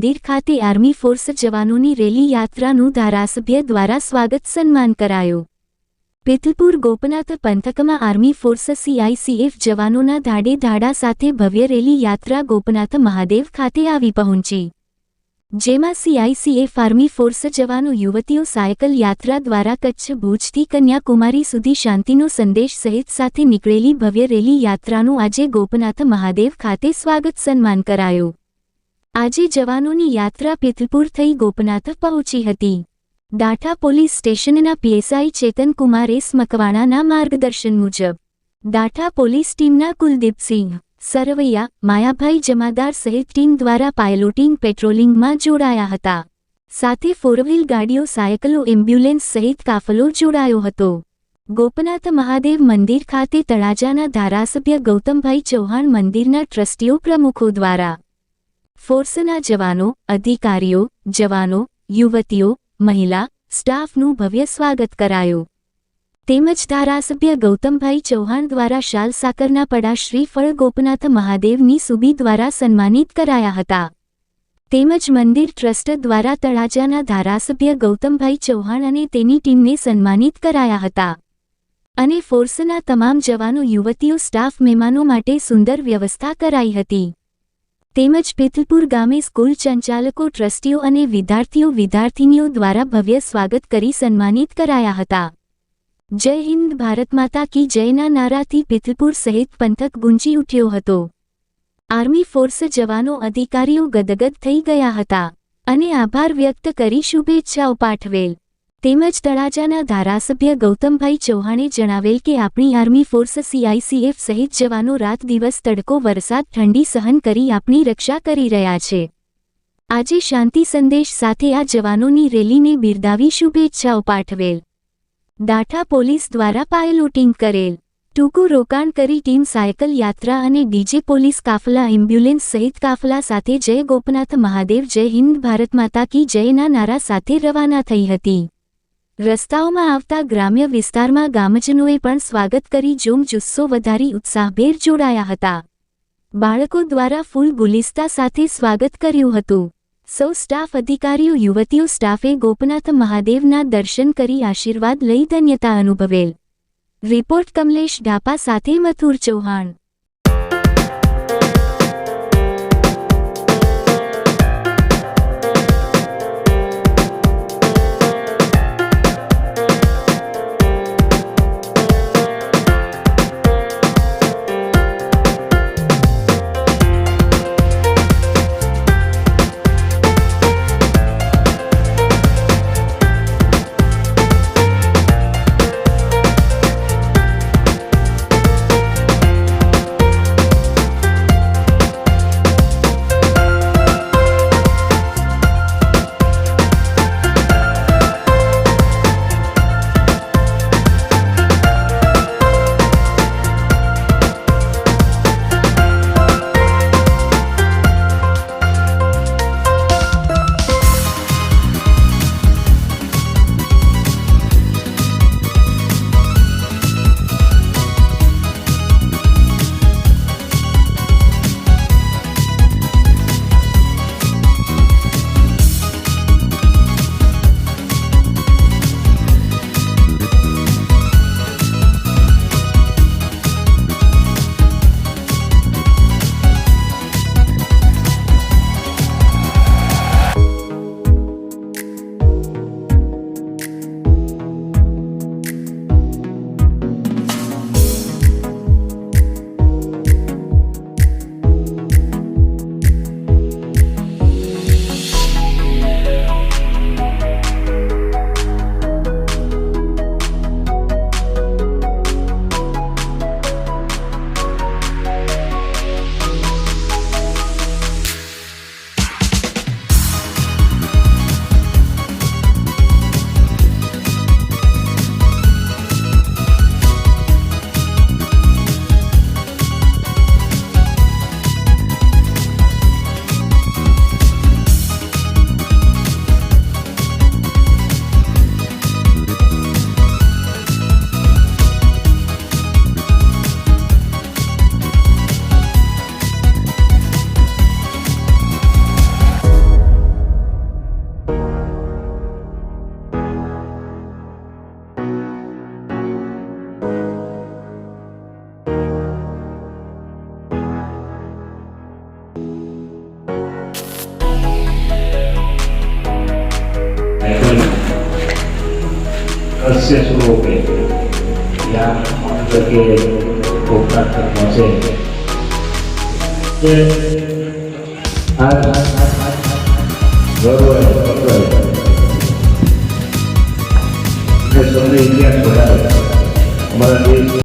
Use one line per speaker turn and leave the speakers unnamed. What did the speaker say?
મંદિર ખાતે army force જવાનોની રેલી યાત્રાનું ધારાસભ્ય દ્વારા સ્વાગત સન્માન કરાયું. પિથલપુર ગોપનાથ પંથકમાં આર્મી ફોર્સ સીઆઈસીએફ જવાનોના ધાડે ધાડા સાથે ભવ્ય રેલી યાત્રા ગોપનાથ મહાદેવ ખાતે આવી પહોંચી. જેમાં સીઆઈસીએફ આર્મી ફોર્સ જવાનો યુવતીઓ સાયકલ યાત્રા દ્વારા કચ્છ ભુજથી કન્યાકુમારી સુધી શાંતિનો સંદેશ સહિત સાથે નીકળેલી ભવ્ય રેલી યાત્રાનું આજે ગોપનાથ મહાદેવ ખાતે સ્વાગત સન્માન કરાયું. આજે જવાનોની યાત્રા પિથલપુર થઈ ગોપનાથ પહોંચી હતી. દાઠા પોલીસ સ્ટેશનના પીએસઆઈ ચેતન કુમાર એસ મકવાણાના માર્ગદર્શન મુજબ દાઠા પોલીસ ટીમના કુલદીપસિંહ સરવૈયા, માયાભાઈ જમાદાર સહિત ટીમ દ્વારા પાયલોટિંગ પેટ્રોલિંગમાં જોડાયા હતા. સાથે ફોરવ્હીલ ગાડીઓ, સાયકલો, એમ્બ્યુલન્સ સહિત કાફલો જોડાયો હતો. ગોપનાથ મહાદેવ મંદિર ખાતે તળાજાના ધારાસભ્ય ગૌતમભાઈ ચૌહાણ મંદિરના ટ્રસ્ટીઓ પ્રમુખો દ્વારા ફોર્સના જવાનો, અધિકારીઓ, જવાનો, યુવતીઓ, મહિલા, સ્ટાફનું ભવ્ય સ્વાગત કરાયું. તેમજ ધારાસભ્ય ગૌતમભાઈ ચૌહાણ દ્વારા શાલ સાકરના પડા શ્રીફળ ગોપનાથ મહાદેવની સુબી દ્વારા સન્માનિત કરાયા હતા. તેમજ મંદિર ટ્રસ્ટ દ્વારા તળાજાના ધારાસભ્ય ગૌતમભાઈ ચૌહાણ અને તેની ટીમને સન્માનિત કરાયા હતા. અને ફોર્સના તમામ જવાનો, યુવતીઓ, સ્ટાફ, મહેમાનો માટે સુંદર વ્યવસ્થા કરાઈ હતી. તેમજ પિથલપુર ગામે સ્કૂલ સંચાલકો, ટ્રસ્ટીઓ અને વિદ્યાર્થીઓ વિદ્યાર્થિનીઓ દ્વારા ભવ્ય સ્વાગત કરી સન્માનિત કરાયા હતા. જય હિન્દ, ભારત માતા કી જયના નારાથી પિથલપુર સહિત પંથક ગુંજી ઉઠ્યો હતો. આર્મી ફોર્સ જવાનો અધિકારીઓ ગદગદ થઈ ગયા હતા. અને આભાર વ્યક્ત કરી શુભેચ્છાઓ પાઠવેલ. તેમજ તળાજાના ધારાસભ્ય ગૌતમભાઈ ચૌહાણે જણાવેલ કે આપણી આર્મી ફોર્સ સીઆઈસીએફ સહિત જવાનો રાત દિવસ તડકો વરસાદ ઠંડી સહન કરી આપણી રક્ષા કરી રહ્યા છે. આજે શાંતિ સંદેશ સાથે આ જવાનોની રેલીને બિરદાવી શુભેચ્છાઓ પાઠવેલ. દાઠા પોલીસ દ્વારા પાયલોટિંગ કરેલ. ટૂંકું રોકાણ કરી ટીમ સાયકલ યાત્રા અને ડીજે પોલીસ કાફલા એમ્બ્યુલન્સ સહિત કાફલા સાથે જય ગોપનાથ મહાદેવ જય હિન્દ ભારત માતા કી જયના નારા સાથે રવાના થઈ હતી. રસ્તાઓમાં આવતા ગ્રામ્ય વિસ્તારમાં ગામજનોએ પણ સ્વાગત કરી જોમ જુસ્સો વધારી ઉત્સાહભેર જોડાયા હતા. બાળકો દ્વારા ફૂલ ગુલિસ્તા સાથે સ્વાગત કર્યું હતું. સૌ સ્ટાફ અધિકારીઓ, યુવતીઓ સ્ટાફે ગોપનાથ મહાદેવના દર્શન કરી આશીર્વાદ લઈ ધન્યતા અનુભવેલ. રિપોર્ટ કમલેશ ઢાપા સાથે મથુર ચૌહાણ.
દ્રશ્ય સ્વરૂપે. યા તરીકે ગોપનાથ પહોંચે કે આ ગૌરવ અને પકડ ને તમને ઇતિહાસ બનાવે અમારા દેશ